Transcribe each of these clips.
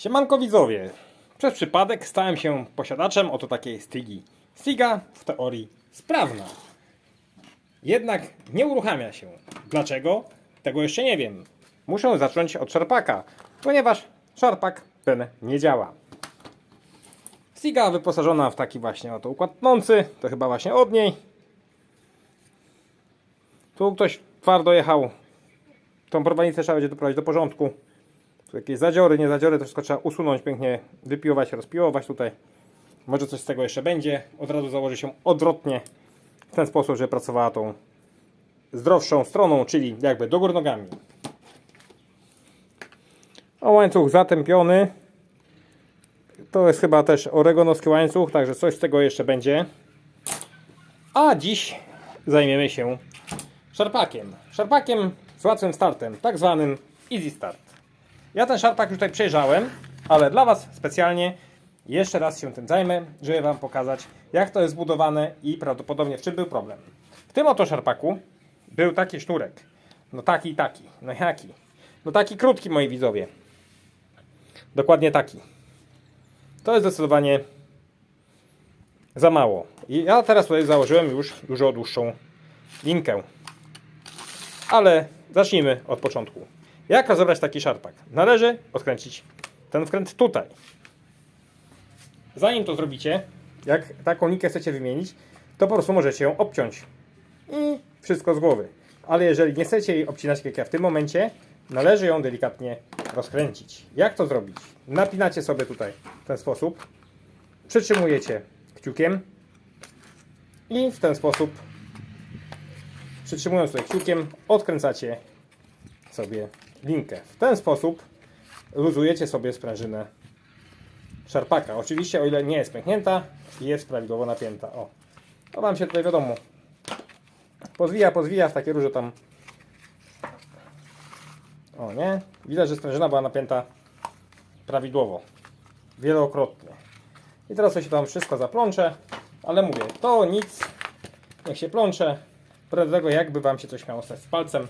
Siemanko widzowie. Przez przypadek stałem się posiadaczem oto takiej Stigi. Stiga w teorii sprawna. Jednak nie uruchamia się. Dlaczego? Tego jeszcze nie wiem. Muszę zacząć od szarpaka, ponieważ szarpak ten nie działa. Stiga wyposażona w taki właśnie oto układ tnący, to chyba właśnie od niej. Tu ktoś twardo jechał. Tą prowadnicę trzeba będzie doprowadzić do porządku. Tu jakieś zadziory, nie zadziory, to wszystko trzeba usunąć, pięknie wypiłować, rozpiłować tutaj. Może coś z tego jeszcze będzie. Od razu założy się odwrotnie, w ten sposób, że pracowała tą zdrowszą stroną, czyli jakby do góry nogami. O łańcuch zatępiony. To jest chyba też oregonowski łańcuch, także coś z tego jeszcze będzie. A dziś zajmiemy się szarpakiem. Szarpakiem z łatwym startem, tak zwanym Easy Start. Ja ten szarpak już tutaj przejrzałem, ale dla Was specjalnie jeszcze raz się tym zajmę, żeby Wam pokazać, jak to jest zbudowane i prawdopodobnie w czym był problem. W tym oto szarpaku był taki sznurek. No taki taki. No jaki? No taki krótki, moi widzowie. Dokładnie taki. To jest zdecydowanie za mało. I ja teraz tutaj założyłem już dużo dłuższą linkę. Ale zacznijmy od początku. Jak rozebrać taki szarpak? Należy odkręcić ten wkręt tutaj. Zanim to zrobicie, jak taką linkę chcecie wymienić, to po prostu możecie ją obciąć. I wszystko z głowy. Ale jeżeli nie chcecie jej obcinać jak ja w tym momencie, należy ją delikatnie rozkręcić. Jak to zrobić? Napinacie sobie tutaj w ten sposób. Przytrzymujecie kciukiem i w ten sposób przytrzymując tutaj kciukiem odkręcacie sobie linkę. W ten sposób luzujecie sobie sprężynę szarpaka. Oczywiście o ile nie jest pęknięta jest prawidłowo napięta. O, to Wam się tutaj wiadomo pozwija, pozwija w takie róże tam o nie, widać, że sprężyna była napięta prawidłowo, wielokrotnie. I teraz to się tam wszystko zaplącze, ale mówię, to nic, niech się plącze, do tego jakby Wam się coś miało stać z palcem.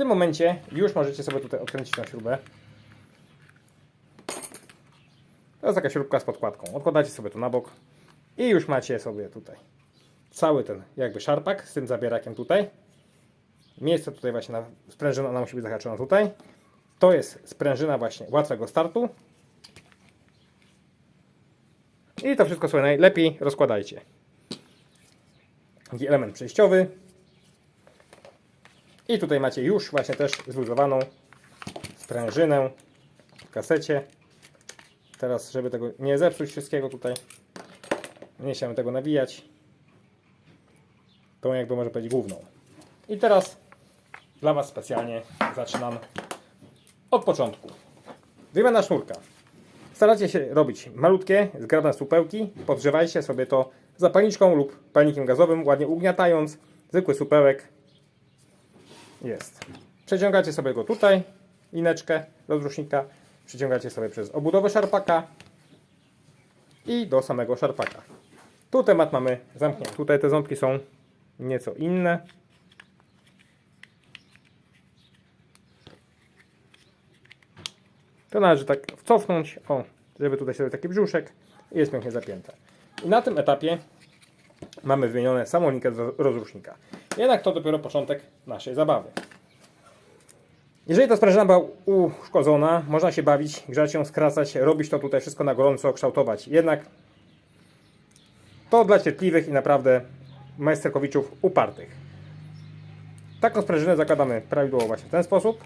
Tym momencie już możecie sobie tutaj odkręcić na śrubę. To jest taka śrubka z podkładką. Odkładacie sobie to na bok i już macie sobie tutaj cały ten jakby szarpak z tym zabierakiem tutaj. Miejsce tutaj właśnie na sprężyna, ona musi być zahaczona tutaj. To jest sprężyna właśnie łatwego startu. I to wszystko sobie najlepiej rozkładajcie. Taki element przejściowy. I tutaj macie już właśnie też zluzowaną sprężynę w kasecie. Teraz, żeby tego nie zepsuć wszystkiego tutaj, nie chciałem tego nawijać. Tą jakby może powiedzieć główną. I teraz dla Was specjalnie zaczynam od początku. Wymiana sznurka. Staracie się robić malutkie, zgrabne supełki. Podgrzewajcie sobie to zapalniczką lub palnikiem gazowym, ładnie ugniatając. Zwykły supełek jest. Przeciągacie sobie go tutaj, lineczkę rozrusznika. Przeciągacie sobie przez obudowę szarpaka i do samego szarpaka. Tu temat mamy zamknięty. Tutaj te ząbki są nieco inne. To należy tak wcofnąć, o, żeby tutaj sobie taki brzuszek i jest pięknie zapięte. I na tym etapie mamy wymienione samą linkę rozrusznika. Jednak to dopiero początek naszej zabawy. Jeżeli ta sprężyna była uszkodzona, można się bawić, grzać ją, skracać, robić to tutaj wszystko na gorąco, kształtować. Jednak to dla cierpliwych i naprawdę majsterkowiczów upartych. Taką sprężynę zakładamy prawidłowo właśnie w ten sposób,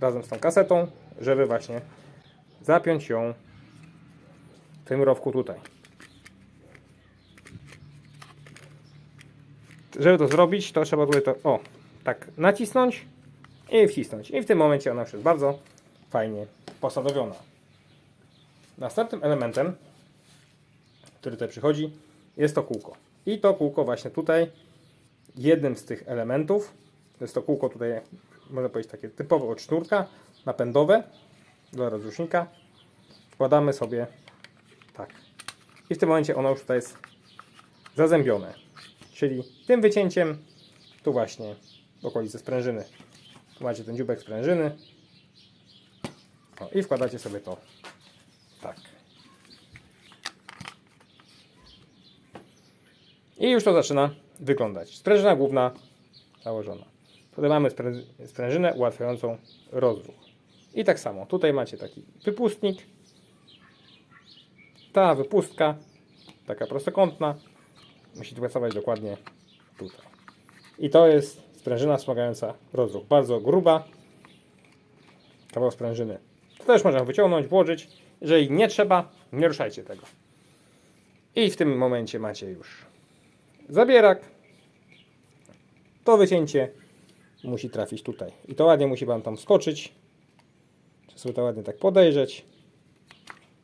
razem z tą kasetą, żeby właśnie zapiąć ją w tym rowku tutaj. Żeby to zrobić, to trzeba tutaj to, o, tak nacisnąć i wcisnąć. I w tym momencie ona już jest bardzo fajnie posadowiona. Następnym elementem, który tutaj przychodzi, jest to kółko. I to kółko właśnie tutaj, jednym z tych elementów, to jest to kółko tutaj, można powiedzieć takie typowe od sznurka, napędowe dla rozrusznika. Wkładamy sobie tak. I w tym momencie ono już tutaj jest zazębione. Czyli tym wycięciem tu właśnie w okolicy sprężyny. Macie ten dziubek sprężyny o, i wkładacie sobie to tak. I już to zaczyna wyglądać. Sprężyna główna założona. Tutaj mamy sprężynę ułatwiającą rozruch. I tak samo, tutaj macie taki wypustnik. Ta wypustka, taka prostokątna, musi pracować dokładnie tutaj. I to jest sprężyna wspomagająca rozruch. Bardzo gruba, kawał sprężyny. To też można wyciągnąć, włożyć. Jeżeli nie trzeba, nie ruszajcie tego. I w tym momencie macie już zabierak. To wycięcie musi trafić tutaj. I to ładnie musi Wam tam wskoczyć. Trzeba sobie to ładnie tak podejrzeć.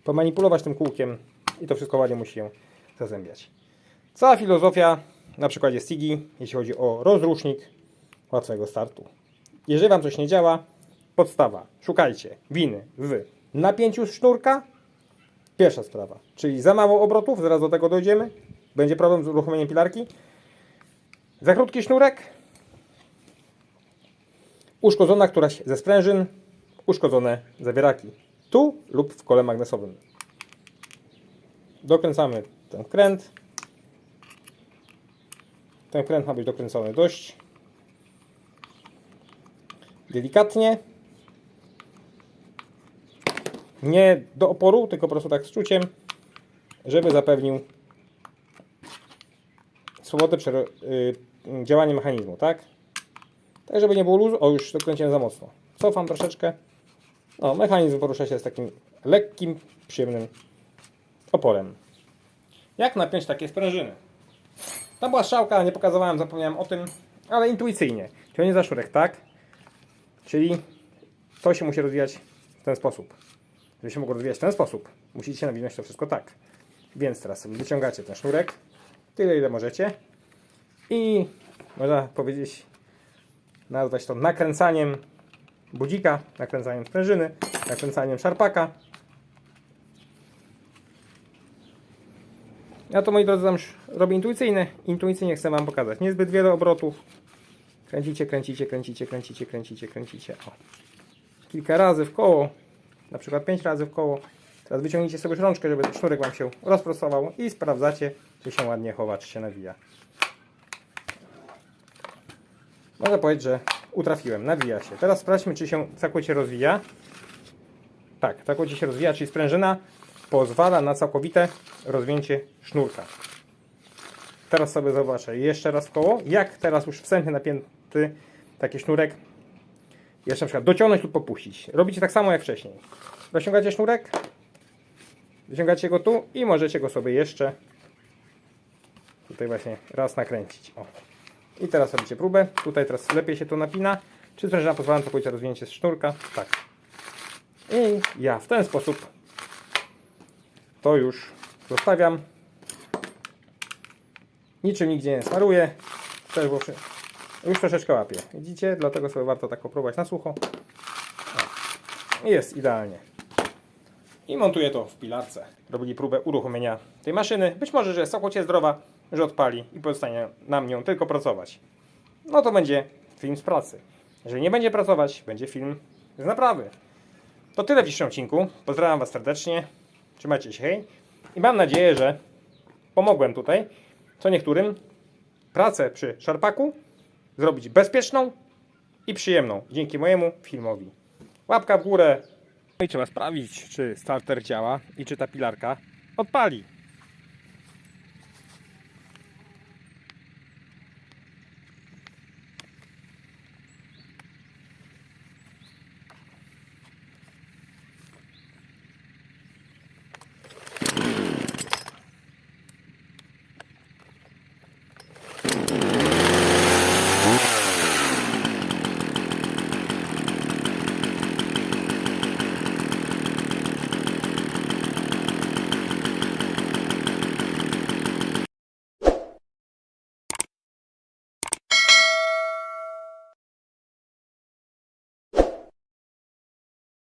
Pomanipulować tym kółkiem. I to wszystko ładnie musi się zazębiać. Cała filozofia na przykładzie Sigi, jeśli chodzi o rozrusznik łatwego startu. Jeżeli Wam coś nie działa, podstawa. Szukajcie winy w napięciu sznurka. Pierwsza sprawa. Czyli za mało obrotów, zaraz do tego dojdziemy. Będzie problem z uruchomieniem pilarki. Za krótki sznurek. Uszkodzona któraś ze sprężyn. Uszkodzone zawieraki. Tu lub w kole magnesowym. Dokręcamy ten kręt. Ten kręt ma być dokręcony dość delikatnie. Nie do oporu, tylko po prostu tak z czuciem, żeby zapewnił swobodne przero- y, działanie mechanizmu, tak? Tak, żeby nie było luzu. O, już dokręciłem za mocno. Cofam troszeczkę. No, mechanizm porusza się z takim lekkim, przyjemnym oporem. Jak napiąć takie sprężyny? To była strzałka, nie pokazywałem, zapomniałem o tym, ale intuicyjnie. Ciągnie za sznurek, tak? Czyli to się musi rozwijać w ten sposób. Żeby się mogło rozwijać w ten sposób, musicie nawinąć to wszystko tak. Więc teraz wyciągacie ten sznurek, tyle ile możecie i można powiedzieć, nazwać to nakręcaniem budzika, nakręcaniem sprężyny, nakręcaniem szarpaka. Ja to moi drodzy robię intuicyjnie. Intuicyjnie chcę Wam pokazać. Niezbyt wiele obrotów. Kręcicie, kręcicie, kręcicie, kręcicie, kręcicie, kręcicie. O. Kilka razy w koło. Na przykład 5 razy w koło. Teraz wyciągnijcie sobie rączkę, żeby sznurek Wam się rozprostował i sprawdzacie, czy się ładnie chowa, czy się nawija. Mogę powiedzieć, że utrafiłem, nawija się. Teraz sprawdźmy, czy się całkowicie rozwija. Tak, całkowicie się rozwija, czyli sprężyna pozwala na całkowite rozwięcie sznurka. Teraz sobie zobaczę jeszcze raz koło, jak teraz już wstępnie napięty taki sznurek jeszcze na przykład dociągnąć lub popuścić. Robicie tak samo jak wcześniej. Rozciągacie sznurek, wyciągacie go tu i możecie go sobie jeszcze tutaj właśnie raz nakręcić. O. I teraz robicie próbę. Tutaj teraz lepiej się to napina. Czy sprężyna pozwala na całkowite rozwinięcie sznurka? Tak. I ja w ten sposób to już zostawiam. Niczym nigdzie nie smaruję. Też, bo przy- już troszeczkę łapię. Widzicie? Dlatego sobie warto tak popróbować na sucho. Jest idealnie. I montuję to w pilarce. Robili próbę uruchomienia tej maszyny. Być może, że jest zdrowa, że odpali i pozostanie nam nią tylko pracować. No to będzie film z pracy. Jeżeli nie będzie pracować, będzie film z naprawy. To tyle w dzisiejszym odcinku. Pozdrawiam Was serdecznie. Trzymajcie się, hej. I mam nadzieję, że pomogłem tutaj co niektórym pracę przy szarpaku zrobić bezpieczną i przyjemną dzięki mojemu filmowi. Łapka w górę. No i trzeba sprawdzić, czy starter działa i czy ta pilarka odpali.